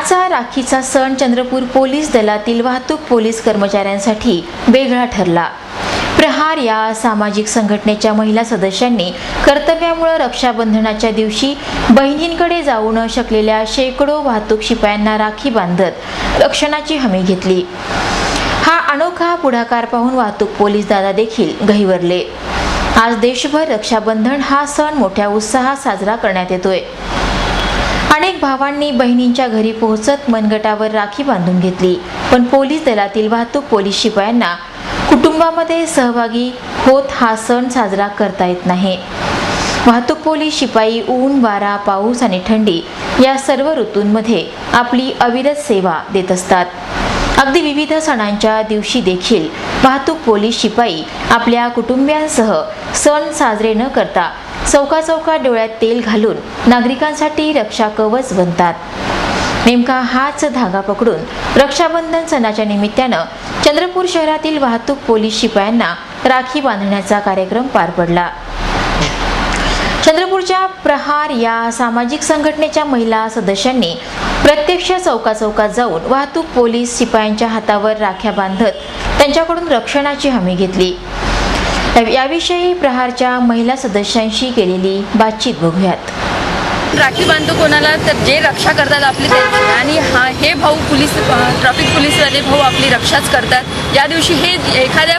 आजचा राखीचा सण चंद्रपूर पोलीस दलातील वाहतूक पोलीस कर्मचाऱ्यांसाठी वेगळा ठरला. प्रहार या सामाजिक संघटनेच्या महिला सदस्यांनी कर्तव्यामुळे रक्षाबंधनाच्या दिवशी बहिणींकडे जाऊ न शकलेल्या शेकडो वाहतूक शिपायांना राखी बांधत रक्षणाची हमी घेतली. हा अनोखा पुढाकार पाहून वाहतूक पोलीस दादा देखील गहिवरले आज देशभर रक्षाबंधन हा सण मोठ्या उत्साहात साजरा करण्यात येतोय. अनेक भावांनी बहिणींच्या घरी पोहोचत मनगटावर राखी बांधून घेतली. पण पोलीस दलातील वाहतूक पोलीस शिपायांना कुटुंबामध्ये सहभागी होत हा सण साजरा करता येत नाही. वाहतूक पोलीस शिपाई ऊन वारा पाऊस आणि थंडी या सर्व ऋतूंमध्ये आपली अविरत सेवा देत असतात. अगदी विविध सणांच्या दिवशी देखील वाहतूक पोलीस शिपाई आपल्या कुटुंबियांसह सण साजरे न करता चौका चौका डोळ्यात तेल घालून नागरिकांसाठी रक्षा कवच बनतात. नेमका हाच धागा पकडून रक्षाबंधन सणाच्या निमित्तानं चंद्रपूर शहरातील वाहतूक पोलीस शिपायांना राखी बांधण्याचा कार्यक्रम पार पडला. चंद्रपूरच्या प्रहार या सामाजिक संघटनेच्या महिला सदस्यांनी प्रत्यक्ष चौका चौकात जाऊन वाहतूक पोलीस शिपायांच्या हातावर राख्या बांधत त्यांच्याकडून रक्षणाची हमी घेतली. याविषयी प्रहारच्या महिला सदस्यांशी केलेली बातचीत बघूयात. राखी बांधतो कोणाला तर जे रक्षा करतात आपली ते. आणि हा हे भाऊ पोलीस ट्रॅफिक पोलीसवाले भाऊ आपली रक्षाच करतात. या दिवशी हे एखाद्या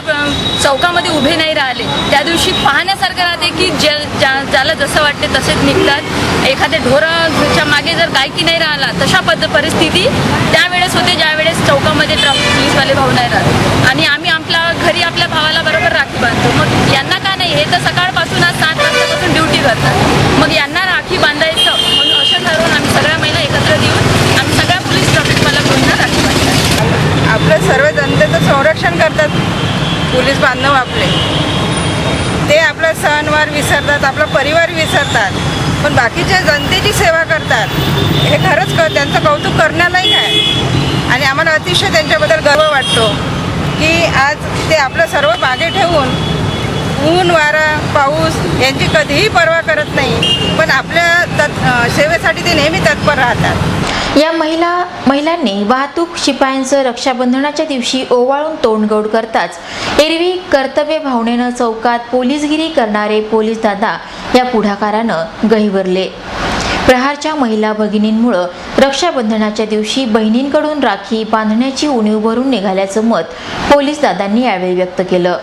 चौकामध्ये उभे नाही राहिले. त्या दिवशी पाहण्यासारखं राहते की जे ज्या ज्याला जसं वाटते तसेच निघतात. एखाद्या ढोराच्या मागे जर गायकी नाही राहिला तशा पद्ध परिस्थिती त्यावेळेस होते ज्यावेळेस चौकामध्ये ट्रॅफिक पोलीसवाले भाऊ नाही राहत आणि आम्ही आपल्या घरी आपल्या भावाला बरोबर राखी बांधतो मग यांना का नाही हे तर सकाळपासून आज सात वाजतापासून ड्युटी करतात मग यांना राखी बांधायचं म्हणून असं ठरवून आम्ही सगळ्या महिला एकत्र येऊन आम्ही सगळ्या पोलीस ट्रॅफिकवाला बोलून राखी बांधतात आपलं सर्व जनतेचं संरक्षण करतात पोलीस बांधव आपले. ते आपला सणवार विसरतात आपला परिवार विसरतात पण बाकीच्या जनतेची सेवा करतात. हे खरंच क त्यांचं कौतुक करण्यालाही आहे आणि आम्हाला अतिशय त्यांच्याबद्दल गर्व वाटतो की आज ते आपलं सर्व मागे ठेवून ऊन वारा पाऊस यांची कधीही पर्वा करत नाही पण आपल्या तत् सेवेसाठी ते नेहमी तत्पर राहतात. या महिला महिलांनी वाहतूक शिपायांचं रक्षाबंधनाच्या दिवशी ओवाळून तोंडगोड करताच एरवी कर्तव्य भावनेनं चौकात पोलीसगिरी करणारे पोलीस दादा या पुढाकारानं गहिवरले. प्रहारच्या महिला भगिनींमुळं रक्षाबंधनाच्या दिवशी बहिणींकडून राखी बांधण्याची उणीव भरून निघाल्याचं मत पोलीस दादांनी यावेळी व्यक्त केलं.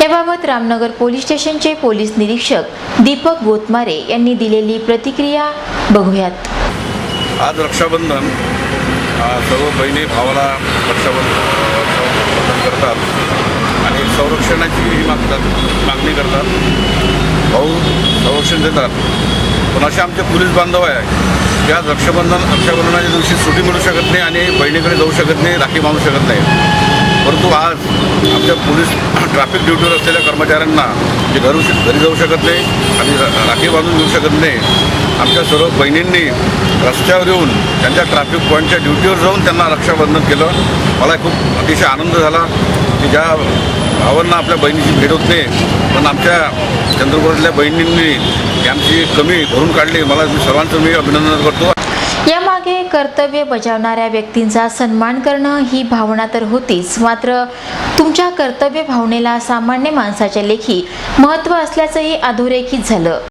याबाबत रामनगर पोलीस स्टेशनचे पोलीस निरीक्षक दीपक गोतमारे यांनी दिलेली प्रतिक्रिया बघूयात. आज रक्षाबंधन सर्व बहिणी भावाला रक्षाबंधन करतात आणि संरक्षणाची मागतात मागणी करतात. भाऊ संरक्षण देतात. पण असे आमचे पोलीस बांधव आहे की आज रक्षाबंधन रक्षाबंधनाच्या दिवशी सुट्टी मिळू शकत नाही आणि बहिणीकडे जाऊ शकत नाही राखी बांधू शकत नाही. परंतु आज आमच्या पोलीस ट्रॅफिक ड्युटीवर असलेल्या कर्मचाऱ्यांना जे घरू घरी जाऊ शकत नाही आणि रा- राखी बांधून घेऊ शकत नाही आमच्या सर्व बहिणींनी रस्त्यावर येऊन त्यांच्या ट्रॅफिक पॉईंटच्या ड्युटीवर जाऊन त्यांना रक्षाबंधन केलं. मला खूप अतिशय आनंद झाला की ज्या भावांना आपल्या बहिणीची भेट होत नाही पण आमच्या चंद्रपूरातल्या बहिणींनी ही आमची कमी भरून काढली. मला सर्वांचं मी अभिनंदन करतो. यामागे कर्तव्य बजावणाऱ्या व्यक्तींचा सन्मान करणं ही भावना तर होतीच. मात्र तुमच्या कर्तव्य भावनेला सामान्य माणसाच्या लेखी महत्त्व असल्याचंही अधोरेखित झालं.